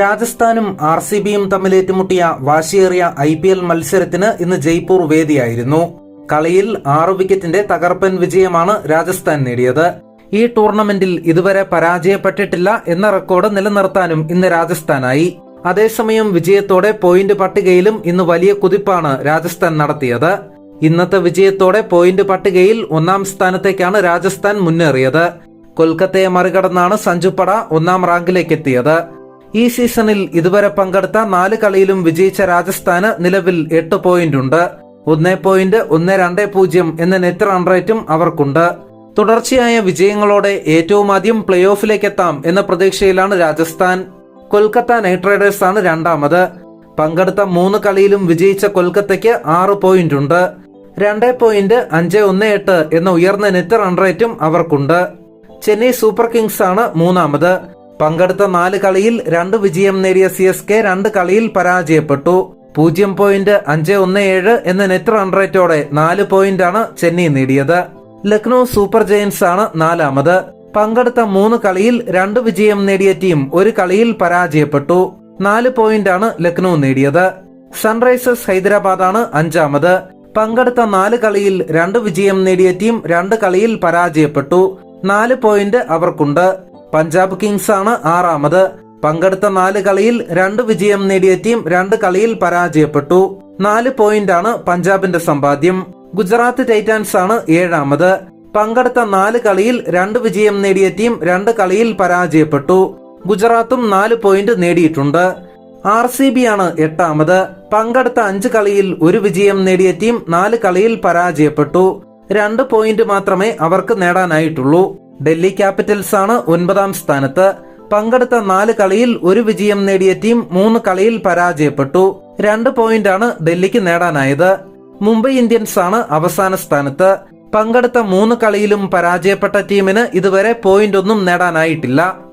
രാജസ്ഥാനും R C ബിയും തമ്മിൽ ഏറ്റുമുട്ടിയ വാശിയേറിയ ഐ പി എൽ മത്സരത്തിന് ഇന്ന് ജയ്പൂർ വേദിയായിരുന്നു. കളിയിൽ ആറ് വിക്കറ്റിന്റെ തകർപ്പൻ വിജയമാണ് രാജസ്ഥാൻ നേടിയത്. ഈ ടൂർണമെന്റിൽ ഇതുവരെ പരാജയപ്പെട്ടിട്ടില്ല എന്ന റെക്കോർഡ് നിലനിർത്താനും ഇന്ന് രാജസ്ഥാനായി. അതേസമയം വിജയത്തോടെ പോയിന്റ് പട്ടികയിലും ഇന്ന് വലിയ കുതിപ്പാണ് രാജസ്ഥാൻ നടത്തിയത്. ഇന്നത്തെ വിജയത്തോടെ പോയിന്റ് പട്ടികയിൽ ഒന്നാം സ്ഥാനത്തേക്കാണ് രാജസ്ഥാൻ മുന്നേറിയത്. കൊൽക്കത്തയെ മറികടന്നാണ് സഞ്ജുപട ഒന്നാം റാങ്കിലേക്ക് എത്തിയത് ഈ സീസണിൽ ഇതുവരെ പങ്കെടുത്ത നാല് കളിയിലും വിജയിച്ച രാജസ്ഥാന് നിലവിൽ എട്ട് പോയിന്റ് ഉണ്ട്. ഒന്ന് പോയിന്റ് ഒന്ന് രണ്ട് പൂജ്യം എന്ന നെറ്റ് റൺ റേറ്റും അവർക്കുണ്ട്. തുടർച്ചയായ വിജയങ്ങളോടെ ഏറ്റവും ആദ്യം പ്ലേ ഓഫിലേക്ക് എത്താം എന്ന പ്രതീക്ഷയിലാണ് രാജസ്ഥാൻ. കൊൽക്കത്ത നൈറ്റ് റൈഡേഴ്സ് ആണ് രണ്ടാമത്. പങ്കെടുത്ത മൂന്ന് കളിയിലും വിജയിച്ച കൊൽക്കത്തയ്ക്ക് ആറ് പോയിന്റ് ഉണ്ട്. രണ്ട് പോയിന്റ് അഞ്ച് ഒന്ന് എട്ട് എന്ന ഉയർന്ന നെറ്റ് റൺ റേറ്റും അവർക്കുണ്ട്. ചെന്നൈ സൂപ്പർ കിങ്സ് ആണ് മൂന്നാമത്. പങ്കെടുത്ത നാല് കളിയിൽ രണ്ട് വിജയം നേടിയ സി എസ് കെ രണ്ട് കളിയിൽ പരാജയപ്പെട്ടു. പൂജ്യം പോയിന്റ് അഞ്ച് ഒന്ന് ഏഴ് എന്ന നെറ്റ് റൺ റേറ്റോടെ നാല് പോയിന്റാണ് ചെന്നൈ നേടിയത്. ലക്നൌ സൂപ്പർ ജയൻസ് ആണ് നാലാമത്. പങ്കെടുത്ത മൂന്ന് കളിയിൽ രണ്ട് വിജയം നേടിയ ടീം ഒരു കളിയിൽ പരാജയപ്പെട്ടു. നാല് പോയിന്റാണ് ലക്നൌ നേടിയത്. സൺറൈസേഴ്സ് ഹൈദരാബാദ് ആണ് അഞ്ചാമത്. പങ്കെടുത്ത നാല് കളിയിൽ രണ്ട് വിജയം നേടിയ ടീം രണ്ട് കളിയിൽ പരാജയപ്പെട്ടു. നാല് പോയിന്റ് അവർക്കുണ്ട്. പഞ്ചാബ് കിങ്സ് ആണ് ആറാമത്. പങ്കെടുത്ത നാല് കളിയിൽ രണ്ട് വിജയം നേടിയ ടീം രണ്ട് കളിയിൽ പരാജയപ്പെട്ടു. നാല് പോയിന്റ് ആണ് പഞ്ചാബിന്റെ സമ്പാദ്യം. ഗുജറാത്ത് ടൈറ്റാൻസ് ആണ് ഏഴാമത്. പങ്കെടുത്ത നാല് കളിയിൽ രണ്ട് വിജയം നേടിയ ടീം രണ്ട് കളിയിൽ പരാജയപ്പെട്ടു. ഗുജറാത്തും നാല് പോയിന്റ് നേടിയിട്ടുണ്ട്. ആർ സി ബി ആണ് എട്ടാമത്. പങ്കെടുത്ത അഞ്ച് കളിയിൽ ഒരു വിജയം നേടിയ ടീം നാല് കളിയിൽ പരാജയപ്പെട്ടു. രണ്ട് പോയിന്റ് മാത്രമേ അവർക്ക് നേടാനായിട്ടുള്ളൂ. ഡൽഹി ക്യാപിറ്റൽസ് ആണ് ഒൻപതാം സ്ഥാനത്ത്. പങ്കെടുത്ത നാല് കളിയിൽ ഒരു വിജയം നേടിയ ടീം മൂന്ന് കളിയിൽ പരാജയപ്പെട്ടു. രണ്ട് പോയിന്റാണ് ഡൽഹിക്ക് നേടാനായത്. മുംബൈ ഇന്ത്യൻസ് ആണ് അവസാന സ്ഥാനത്ത്. പങ്കെടുത്ത മൂന്ന് കളിയിലും പരാജയപ്പെട്ട ടീമിന് ഇതുവരെ പോയിന്റ് ഒന്നും നേടാനായിട്ടില്ല.